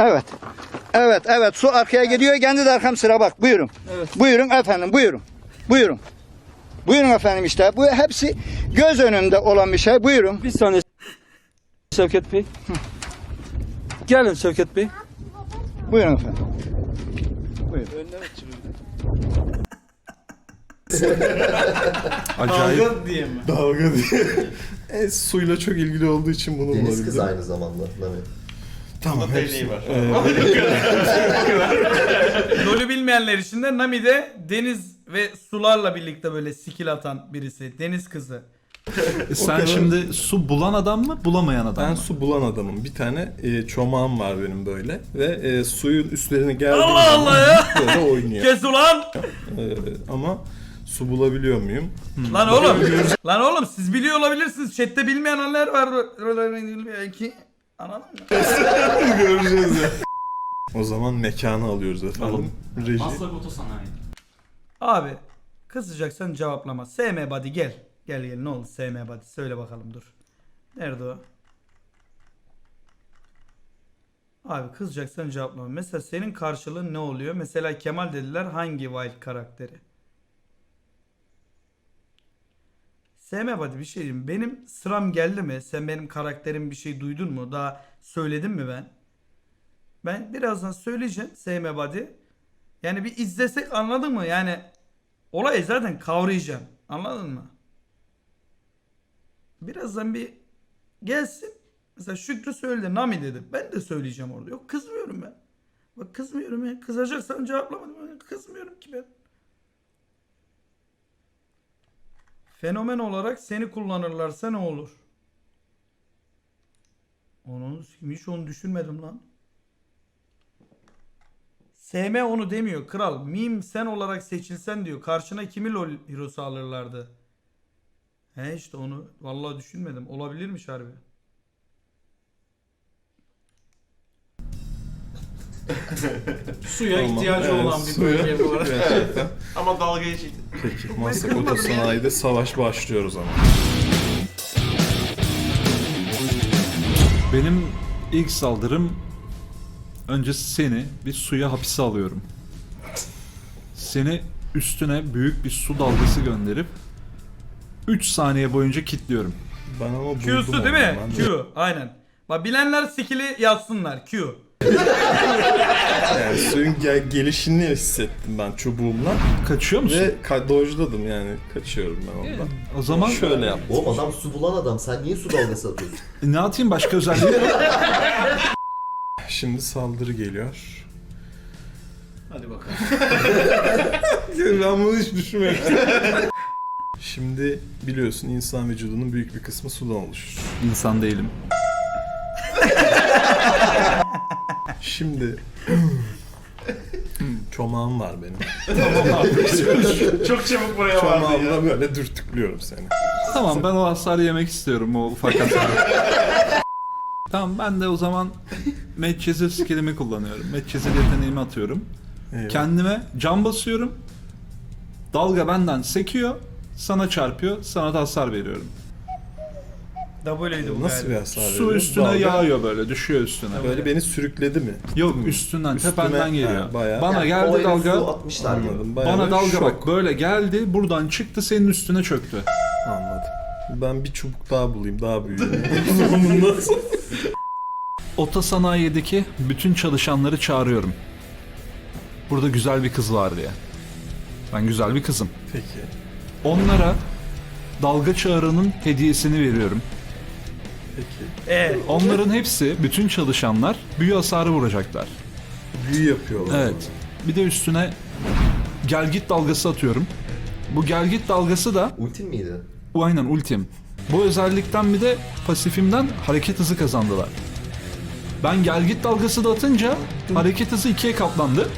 Evet. Evet, evet. Su arkaya gidiyor. Kendi de arkam sıra bak. Buyurun. Buyurun efendim, buyurun. Buyurun. Buyurun efendim işte. Bu hepsi göz önünde olan bir şey. Buyurun. Bir saniye Şevket Bey. Gelin Şevket Bey. Buyurun efendim. Acayip Dalga diye mi? dalga diye. e, suyla çok ilgili olduğu için bunu Deniz bulabildim. kız aynı zamanda. Nami. Tamam hepsi. deliği var. Ee, LoL'ü bilmeyenler için de Nami de deniz ve sularla birlikte böyle skill atan birisi. Deniz kızı. Sen kadar. şimdi su bulan adam mı bulamayan adam ben mı? su bulan adamım. Bir tane e, çomağım var benim böyle ve e, suyun üstlerine geldiğim Allah zaman Allah ya! böyle oynuyor. Kes ulan! E, ama su bulabiliyor muyum? Lan oğlum! Lan oğlum siz biliyor olabilirsiniz. Chat'te bilmeyenler var. Belki. Anladın mı? Göreceğiz ya. O zaman mekanı alıyoruz efendim. Reji. Maslak Otosanayi. Abi kızacaksan cevaplama. SM buddy gel. Gel gel ne oldu SM buddy söyle bakalım dur. Nerede o? Abi kızacaksan cevaplama. Mesela senin karşılığın ne oluyor? Mesela Kemal dediler hangi wild karakteri? SM buddy bir şey diyeyim. Benim sıram geldi mi? Sen benim karakterim bir şey duydun mu? Daha söyledim mi ben? Ben birazdan söyleyeceğim SM buddy. Yani bir izlesek anladın mı? Yani olayı zaten kavrayacağım. Anladın mı? Birazdan bir gelsin. Mesela Şükrü söyledi. Nami dedi. Ben de söyleyeceğim orada. Yok kızmıyorum ben. Bak kızmıyorum ya. Kızacaksan cevaplamadım. Kızmıyorum ki ben. Fenomen olarak seni kullanırlarsa ne olur? Onu hiç onu düşünmedim lan. SM onu demiyor kral. Mim sen olarak seçilsen diyor. Karşına kimi lol hero'su alırlardı? He işte onu vallahi düşünmedim. Olabilirmiş harbi. Suya ihtiyacı olan bir bölge bu arada. Ama dalga geçildi. Peki. Maslak Otosanayi'de savaş başlıyor o zaman. Benim ilk saldırım önce seni bir suya hapise alıyorum. Seni üstüne büyük bir su dalgası gönderip 3 saniye boyunca kilitliyorum. Ben ama buldum Q'su onu. değil mi? Ben de- Q. Aynen. Bak bilenler skill'i yazsınlar. Q. Yani suyun gel- gelişini hissettim ben çubuğumla Kaçıyor musun? ve ka- dojladım yani kaçıyorum ben ondan. o zaman Şöyle yap. Oğlum adam su bulan adam. Sen niye su dalgası atıyorsun? E, ne atayım başka özelliği? Şimdi saldırı geliyor. Hadi bakalım. ben bunu hiç düşünmemiştim. Şimdi biliyorsun insan vücudunun büyük bir kısmı sudan oluşur. İnsan değilim. Şimdi çomağım var benim. Çok çabuk buraya vardı ya. Çomağımla böyle dürtüklüyorum seni. Tamam ben o hasarı yemek istiyorum o ufak hasarı. tamam ben de o zaman Medcezir skillimi kullanıyorum. Medcezir yeteneğimi atıyorum. Eyvah. Kendime cam basıyorum. Dalga benden sekiyor. Sana çarpıyor. Sana da hasar veriyorum. W'ydi bu Nasıl bir galiba. hasar Su veriyor? üstüne Dalga yağıyor böyle. Düşüyor üstüne. Böyle beni sürükledi mi? Yok üstünden Üstüme- tependen geliyor. Ha, bayağı. Bana O geldi dalga. Su atmışlar gibi. Anladım. Bayağı Bana bir dalga şok. bak böyle geldi. Buradan çıktı senin üstüne çöktü. Anladım. Ben bir çubuk daha bulayım, daha büyüğünü. Bunun nasıl? Ota sanayideki bütün çalışanları çağırıyorum. Burada güzel bir kız var diye. Ben güzel bir kızım. Peki. Onlara dalga çağrının hediyesini veriyorum. Peki. E. Onların hepsi, bütün çalışanlar büyü hasarı vuracaklar. Büyü yapıyorlar. Evet. Bir de üstüne gelgit dalgası atıyorum. Bu gelgit dalgası da Ultin miydi? bu aynen ultim. Bu özellikten bir de pasifimden hareket hızı kazandılar. Ben gelgit dalgası da atınca hareket hızı ikiye katlandı.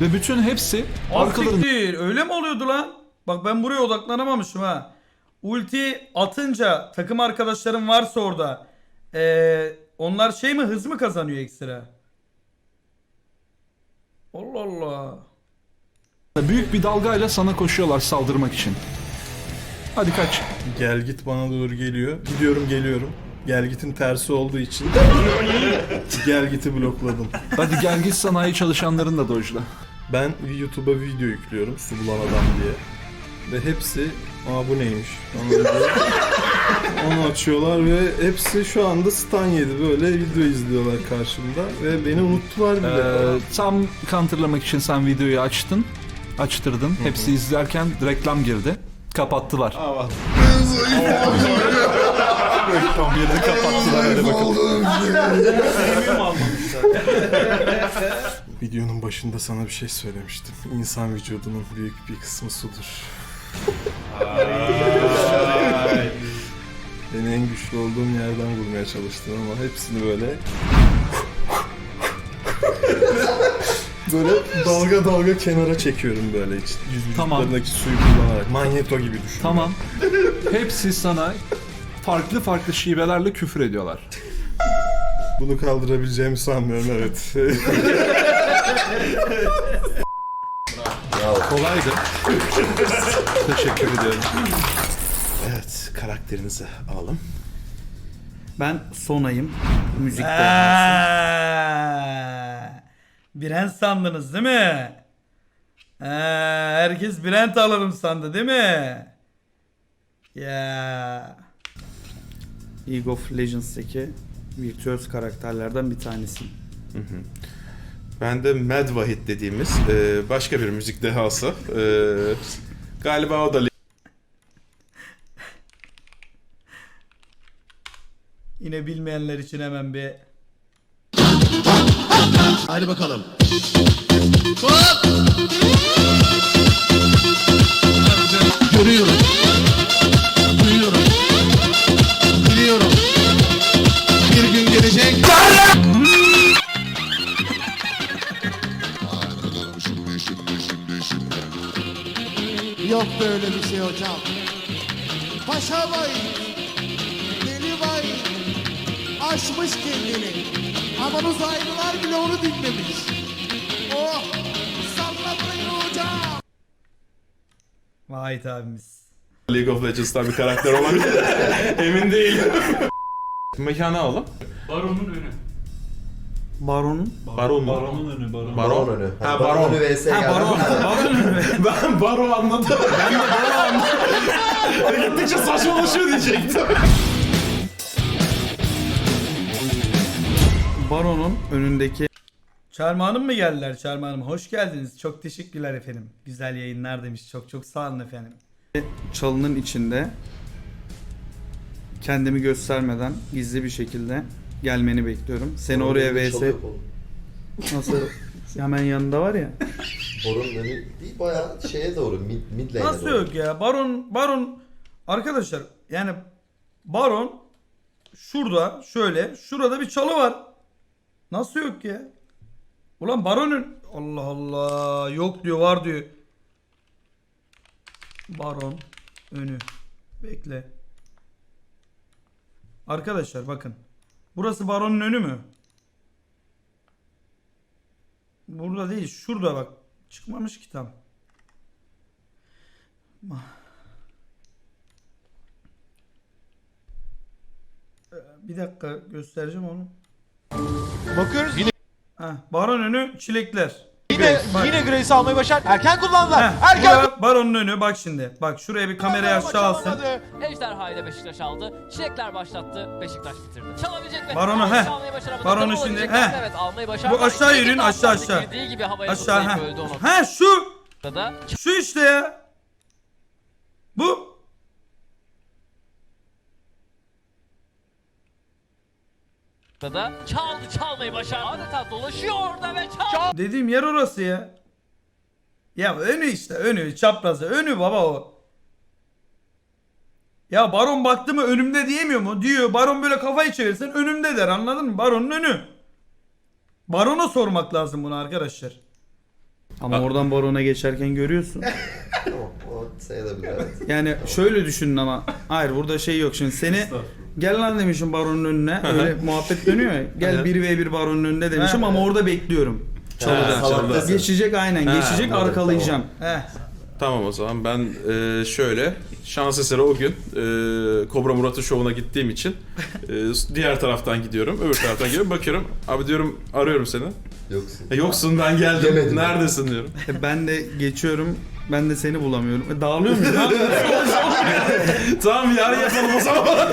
Ve bütün hepsi arkalarında Arkalarında... Öyle mi oluyordu lan? Bak ben buraya odaklanamamışım ha. Ulti atınca takım arkadaşlarım varsa orada ee, onlar şey mi hız mı kazanıyor ekstra? Allah Allah. büyük bir dalgayla sana koşuyorlar saldırmak için. Hadi kaç. Gel git bana doğru geliyor. Gidiyorum geliyorum. Gel gitin tersi olduğu için gel giti blokladım. Hadi gel git sanayi çalışanların da dojla. Ben YouTube'a video yüklüyorum su bulan adam diye. Ve hepsi aa bu neymiş onu açıyorlar ve hepsi şu anda stan yedi böyle video izliyorlar karşımda ve beni unuttular bile. Ee, tam counterlamak için sen videoyu açtın. Açtırdın. Hepsi izlerken reklam girdi. Kapattılar. reklam girdi kapattılar. Hadi bakalım. Videonun başında sana bir şey söylemiştim. İnsan vücudunun büyük bir kısmı sudur. Beni en güçlü olduğum yerden vurmaya çalıştın ama hepsini böyle böyle dalga dalga kenara çekiyorum böyle hiç Tamam. vücutlarındaki suyu kullanarak. Manyeto gibi düşün. Tamam. Hepsi sana farklı farklı şivelerle küfür ediyorlar. Bunu kaldırabileceğimi sanmıyorum evet. Kolaydı. Teşekkür ediyorum. Evet, karakterinizi alalım. Ben Sonay'ım. Müzik Ee. Eee, Brent sandınız değil mi? Eee, herkes Brent alırım sandı değil mi? Ya. League of Legends'taki virtüöz karakterlerden bir tanesiyim. Ben de Mad Vahid dediğimiz e, başka bir müzik dehası. E, galiba o da Yine bilmeyenler için hemen bir Hadi bakalım. Görüyorum. Duyuyorum. Böyle bir şey hocam. Paşa Bey, Deli Bey aşmış kendini. Aman uzaylılar bile onu dinlemiş. Oh, sallamayın hocam. Vahit abimiz. League of Legends'tan bir karakter olabilir. Emin değilim. Mekanı alalım. Baronun önü. Baron'un. Baron mu? Baronun önü baron. Baron. Baron önü. Ha, baron. baron. önü vs Ha geldi. Baron. Baron mu? Ben Baro anladım. Ben de Baro anladım. Gittikçe saçmalaşıyor diyecektim. Baron'un önündeki Çarmı Hanım mı geldiler Çarmı Hanım? Hoş geldiniz. Çok teşekkürler efendim. Güzel yayınlar demiş. Çok çok sağ olun efendim. Çalının içinde kendimi göstermeden gizli bir şekilde gelmeni bekliyorum. Seni oraya Baron'un önü vs çalıyor oğlum. nasıl hemen yanında var ya. Baron'un önü değil bayağı şeye doğru mid, mid lane'e Nasıl doğru. yok ya? Baron Baron arkadaşlar yani Baron şurada şöyle şurada bir çalı var. Nasıl yok ya? Ulan Baron'un Allah Allah yok diyor var diyor. Baron önü. Bekle. Arkadaşlar bakın. Burası Baron'un önü mü? Burada değil. Şurada bak. Çıkmamış ki tam. Bir dakika göstereceğim onu. Bakıyoruz yine Heh, baron önü çilekler. Yine, Bak. yine Grace'i almayı başar. Erken kullandılar. Heh, Erken bura baronun önü bak şimdi. Bak şuraya bir kamerayı aşağı alsın. Ejderha ile Beşiktaş aldı. Çilekler başlattı. Beşiktaş bitirdi. Çalabilecek mi? Baronu, Almayı heh. almayı başaramadı. Baronu Double şimdi, alabilecekler mi? heh. Evet almayı başardı. Bu aşağı yürüyün, aşağı aşağı. Girdiği gibi havaya Aşağı ha. öldü o Ha şu. noktada. Şu işte ya. Bu. Noktada çaldı çalmayı başardı. Adeta dolaşıyor orada ve çaldı. Dediğim yer orası ya. Ya önü işte önü çaprazı önü baba o. Ya baron baktı mı önümde diyemiyor mu? Diyor. Baron böyle kafayı çevirsin önümde der anladın mı? Baronun önü. Barona sormak lazım bunu arkadaşlar. Ama oradan barona geçerken görüyorsun. Sayılabilir evet. Yani şöyle düşünün ama. Hayır burada şey yok şimdi seni gel lan demişim baronun önüne. Öyle muhabbet dönüyor ya. Gel 1v1 baronun önünde demişim ama orada bekliyorum. Çalıda. Geçecek aynen. Geçecek anladım, arkalayacağım. Heh. Tamam o zaman ben e, şöyle şans eseri o gün e, Kobra Murat'ın şovuna gittiğim için e, diğer taraftan gidiyorum. Öbür taraftan gidiyorum. Bakıyorum. Abi diyorum arıyorum seni. Yoksun. E, yoksun ben geldim. Yemedim. Neredesin diyorum. E, ben de geçiyorum. Ben de seni bulamıyorum. E, dağılıyor muyum? lan? tamam yarın yapalım o zaman.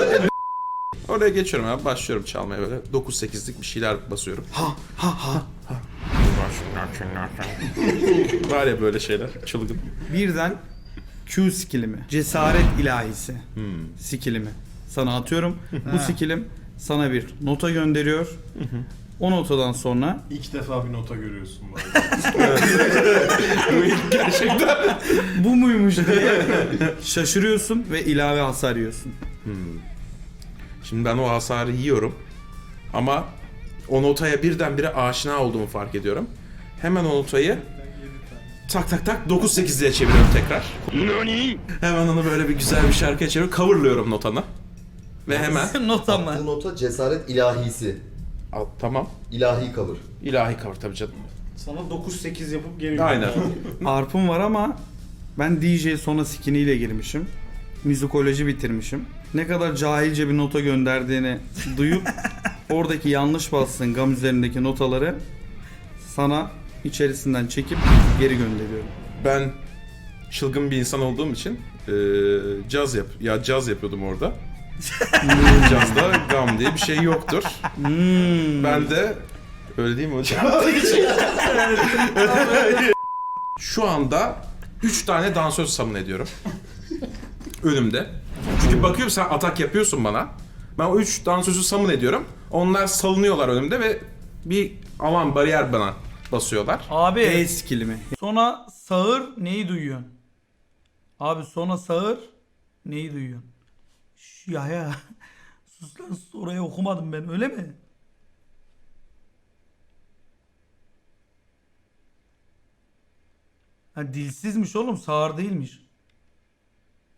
Oraya geçiyorum abi. Başlıyorum çalmaya böyle. 9-8'lik bir şeyler basıyorum. Ha ha ha. Var ya böyle şeyler. Çılgın. Birden Q skillimi. Cesaret ilahisi. Skillimi. Sana atıyorum. Bu skillim sana bir nota gönderiyor. O notadan sonra İlk defa bir nota görüyorsun bu Gerçekten. bu muymuş diye şaşırıyorsun ve ilave hasar yiyorsun. Şimdi ben o hasarı yiyorum. Ama o notaya birdenbire aşina olduğumu fark ediyorum. Hemen o notayı tak tak tak 9-8 diye çeviriyorum tekrar. Hemen onu böyle bir güzel bir şarkıya çeviriyorum. Coverlıyorum notanı. Ve hemen Nota mı? Attığı nota cesaret ilahisi. Al, tamam. İlahi cover. İlahi cover tabii canım. Sana 9-8 yapıp geri Aynen. Arp'ım var ama ben DJ Sona skiniyle girmişim. Müzikoloji bitirmişim. Ne kadar cahilce bir nota gönderdiğini duyup oradaki yanlış bastığın gam üzerindeki notaları sana içerisinden çekip geri gönderiyorum. Ben çılgın bir insan olduğum için eee caz yap ya caz yapıyordum orada. Cazda gam diye bir şey yoktur. Hmm. Ben de öyle değil mi hocam? Şu anda 3 tane dansöz summon ediyorum. Önümde. Çünkü bakıyorum sen atak yapıyorsun bana. Ben o 3 dansözü summon ediyorum. Onlar salınıyorlar önümde ve bir alan bariyer bana basıyorlar. Abi E skillimi. Sona sağır neyi duyuyorsun? Abi sona sağır neyi duyuyorsun? Ya ya. Sus lan sus, orayı okumadım ben öyle mi? Ha dilsizmiş oğlum sağır değilmiş.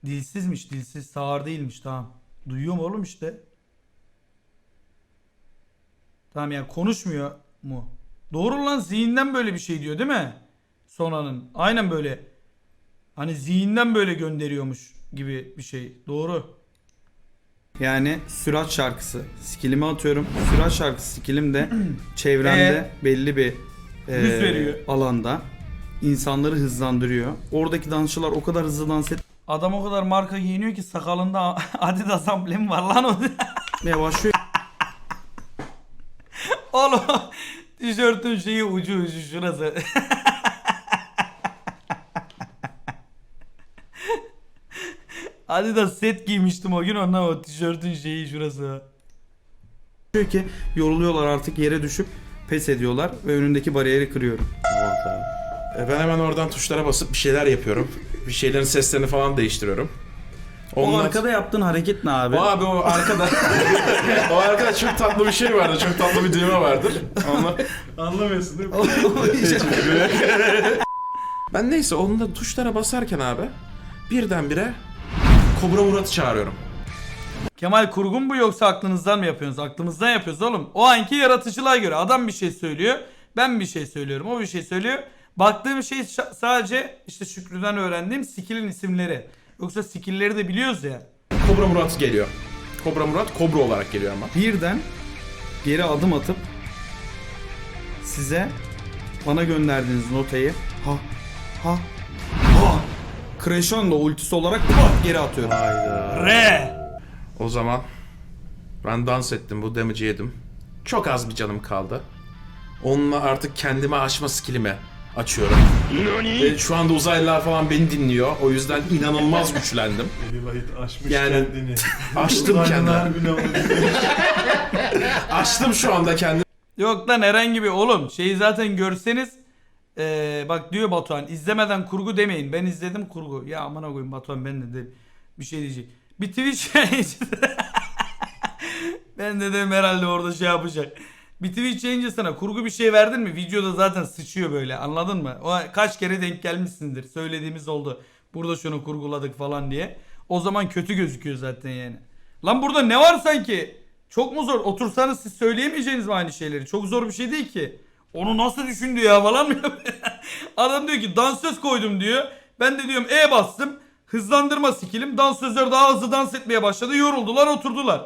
Dilsizmiş dilsiz sağır değilmiş tamam. Duyuyorum oğlum işte. Tamam yani konuşmuyor mu? Doğru lan zihinden böyle bir şey diyor değil mi? Sonanın. Aynen böyle. Hani zihinden böyle gönderiyormuş gibi bir şey. Doğru. Yani sürat şarkısı. Skillimi atıyorum. Sürat şarkısı skillim de çevremde belli bir e, alanda insanları hızlandırıyor. Oradaki dansçılar o kadar hızlı dans. Adam o kadar marka giyiniyor ki sakalında Adidas amblemi var lan o. Ve başlıyor. Oğlum tişörtün şeyi ucu ucu şurası. Adidas set giymiştim o gün ondan o tişörtün şeyi şurası. Diyor ki yoruluyorlar artık yere düşüp pes ediyorlar ve önündeki bariyeri kırıyorum. E, Ben hemen oradan tuşlara basıp bir şeyler yapıyorum. Bir şeylerin seslerini falan değiştiriyorum. O Ondan- arkada yaptığın hareket ne abi? O abi o arkada. o arkada çok tatlı bir şey vardı. Çok tatlı bir düğme vardır. Onu Anlamıyorsun değil mi? Ben neyse onu da tuşlara basarken abi birdenbire Kobra Murat'ı çağırıyorum. Kemal kurgun bu yoksa aklınızdan mı yapıyorsunuz? Aklımızdan yapıyoruz oğlum. O anki yaratıcılığa göre adam bir şey söylüyor. Ben bir şey söylüyorum. O bir şey söylüyor. Baktığım şey sadece işte Şükrü'den öğrendiğim skill'in isimleri. Yoksa skill'leri de biliyoruz ya. Kobra Murat geliyor. Kobra Murat Kobra olarak geliyor ama. Birden geri adım atıp size bana gönderdiğiniz notayı ha ha Crescendo ultisi olarak pat geri atıyorum. Re. O zaman ben dans ettim bu damage'i yedim. Çok az bir canım kaldı. Onunla artık kendime aşma skillimi açıyorum. Ve şu anda uzaylılar falan beni dinliyor. O yüzden inanılmaz güçlendim. Eli Vahit aşmış Yani- kendini. Açtım kendimi. Açtım şu anda kendimi. Yok lan herhangi bir oğlum şeyi zaten görseniz eee, bak diyor Batuhan izlemeden kurgu demeyin. Ben izledim kurgu. Ya amına koyayım Batuhan ben de, de bir şey diyecek. Bir Twitch ben de dedim herhalde orada şey yapacak. Bir Twitch yayıncısına kurgu bir şey verdin mi? Videoda zaten sıçıyor böyle anladın mı? O kaç kere denk gelmişsindir. Söylediğimiz oldu. Burada şunu kurguladık falan diye. O zaman kötü gözüküyor zaten yani. Lan burada ne var sanki? Çok mu zor? Otursanız siz söyleyemeyeceğiniz mi aynı şeyleri? Çok zor bir şey değil ki. Onu nasıl düşündü ya falan mı? Adam diyor ki dansöz koydum diyor. Ben de diyorum E bastım. Hızlandırma skillim. Dansözler daha hızlı dans etmeye başladı. Yoruldular oturdular.